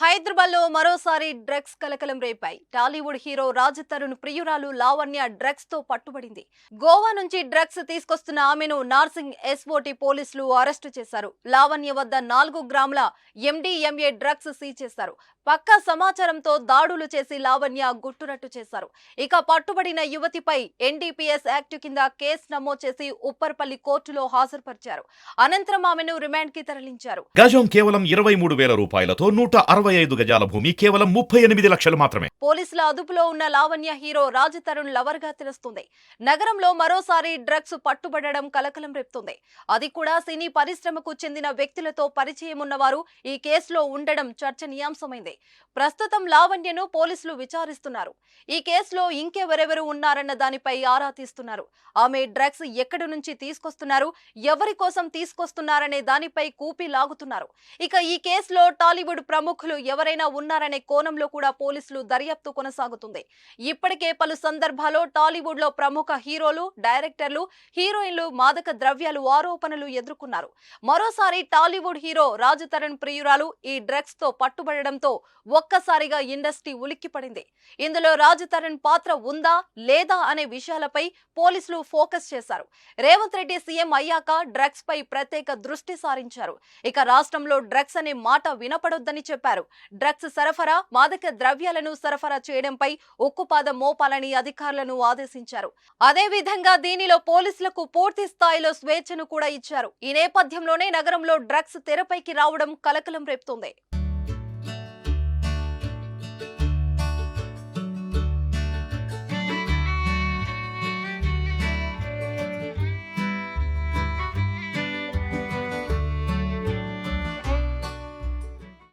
హైదరాబాద్లో మరోసారి డ్రగ్స్ కలకలం రేపాయి. టాలీవుడ్ హీరో రాజ్ తరుణ్ ప్రియురాలు లావణ్య డ్రగ్స్తో పట్టుబడింది. గోవా నుంచి డ్రగ్స్ తీసుకొస్తున్న ఆమెను నార్సింగ్ ఎస్ఓటి పోలీసులు అరెస్టు చేశారు. లావణ్య వద్ద నాలుగు గ్రాముల ఎండిఎంఏ డ్రగ్స్ సీజ్ చేశారు. పక్కా సమాచారంతో దాడులు చేసి లావణ్య గుట్టురట్టు చేశారు. ఇక పట్టుబడిన యువతిపై ఎన్డీపీఎస్ యాక్ట్ కింద కేసు నమోదు చేసి ఉప్పర్పల్లి కోర్టులో హాజరుపరిచారు. అనంతరం ఆమెను రిమాండ్కి తరలించారు. గజం కేవలం ఇరవై మూడు వేల రూపాయలతో నూట అరవై ఐదు గజాల భూమి కేవలం ముప్పై ఎనిమిది లక్షలు మాత్రమే. పోలీసుల అదుపులో ఉన్న లావణ్య హీరో రాజ్ తరుణ్ లవర్గా తెలుస్తుంది. నగరంలో మరోసారి డ్రగ్స్ పట్టుబడడం కలకలం రేపుతుంది. అది కూడా సినీ పరిశ్రమకు చెందిన వ్యక్తులతో పరిచయం ఉన్నవారు ఈ కేసులో ఉండడం చర్చనీయాంశమైంది. ప్రస్తుతం లావణ్యను పోలీసులు విచారిస్తున్నారు. ఈ కేసులో ఇంకెవరెవరు ఉన్నారన్న దానిపై ఆరా తీస్తున్నారు. ఆమె డ్రగ్స్ ఎక్కడి నుంచి తీసుకొస్తున్నారు? ఎవరి కోసం తీసుకొస్తున్నారనే దానిపై కూపి లాగుతున్నారు. ఇక ఈ కేసులో టాలీవుడ్ ప్రముఖులు ఎవరైనా ఉన్నారనే కోణంలో కూడా పోలీసులు దర్యాప్తు కొనసాగుతుంది. ఇప్పటికే పలు సందర్భాల్లో టాలీవుడ్లో ప్రముఖ హీరోలు డైరెక్టర్లు హీరోయిన్లు మాదక ద్రవ్యాలు ఆరోపణలు ఎదుర్కొన్నారు. మరోసారి టాలీవుడ్ హీరో రాజ్ తరుణ్ ప్రియురాలు ఈ డ్రగ్స్తో పట్టుబడడంతో ఒక్కసారిగా ఇండస్ట్రీ ఉలిక్కిపడింది. ఇందులో రాజ్ తరుణ్ పాత్ర ఉందా లేదా అనే విషయాలపై పోలీసులు ఫోకస్ చేశారు. రేవంత్ రెడ్డి సీఎం అయ్యాక డ్రగ్స్ పై ప్రత్యేక దృష్టి సారించారు. ఇక రాష్ట్రంలో డ్రగ్స్ అనే మాట వినపడొద్దని చెప్పారు. డ్రగ్స్ సరఫరా మాదక ద్రవ్యాలను సరఫరా చేయడంపై ఉక్కుపాదం మోపాలని అధికారులను ఆదేశించారు. అదే విధంగా దీనిలో పోలీసులకు పూర్తి స్థాయిలో స్వేచ్ఛను కూడా ఇచ్చారు. ఈ నేపథ్యంలోనే నగరంలో డ్రగ్స్ తెరపైకి రావడం కలకలం రేపుతోంది.